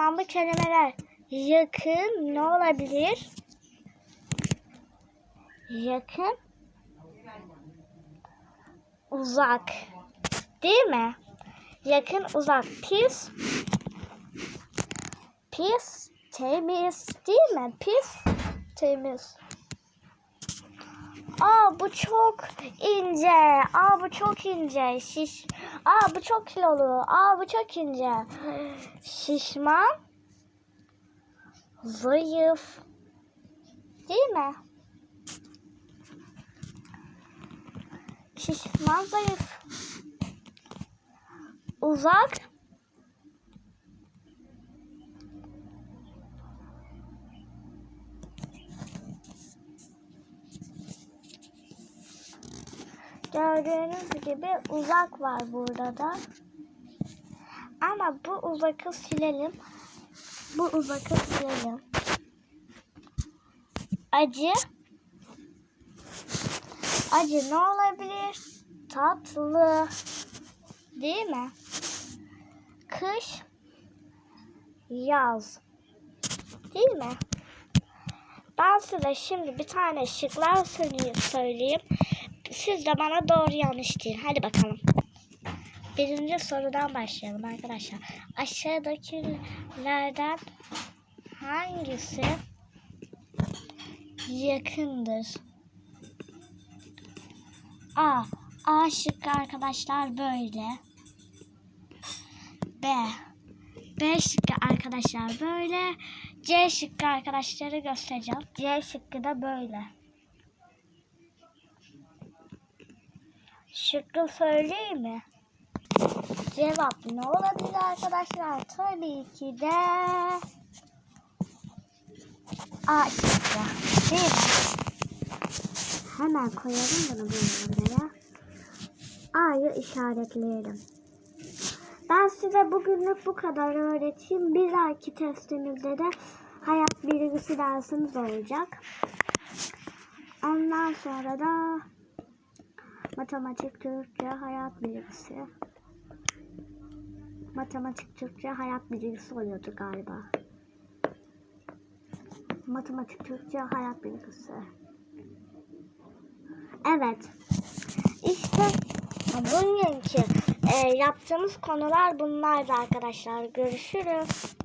anlamlı kelimeler. Yakın ne olabilir? Yakın. Uzak. Değil mi? Yakın uzak. Pis. Pis. Temiz. Değil mi? Pis. Temiz. Bu çok ince. Aa bu çok ince. Şiş. Aa bu çok kilolu. Aa bu çok ince. Şişman. Zayıf. Değil mi? Şişman zayıf. Uzak. Gördüğünüz gibi uzak var burada da. Ama bu uzakı silelim. Bu uzakı silelim. Acı. Acı ne olabilir? Tatlı. Değil mi? Kış. Yaz. Değil mi? Ben size şimdi bir tane şıklar söyleyeyim. söyleyeyim. Siz de bana doğru yanlış deyin. Hadi bakalım. Birinci sorudan başlayalım arkadaşlar. Aşağıdakilerden hangisi yakındır? A. A şıkkı arkadaşlar böyle. B. B şıkkı arkadaşlar böyle. C şıkkı arkadaşları göstereceğim. C şıkkı da böyle. Şıkkı söyleyeyim mi? Cevap ne olabilir arkadaşlar? Tabii ki de A şıkkı. Değil mi? Hemen koyalım bunu buraya. A'yı işaretleyelim. Ben size bugünlük bu kadar öğreteyim. Bir dahaki testimizde de hayat bilgisi dersimiz olacak. Ondan sonra da matematik, Türkçe, hayat bilgisi. Matematik, Türkçe, hayat bilgisi oluyordu galiba. Matematik, Türkçe, hayat bilgisi. Evet. İşte bugünkü e, yaptığımız konular bunlardı arkadaşlar. Görüşürüz.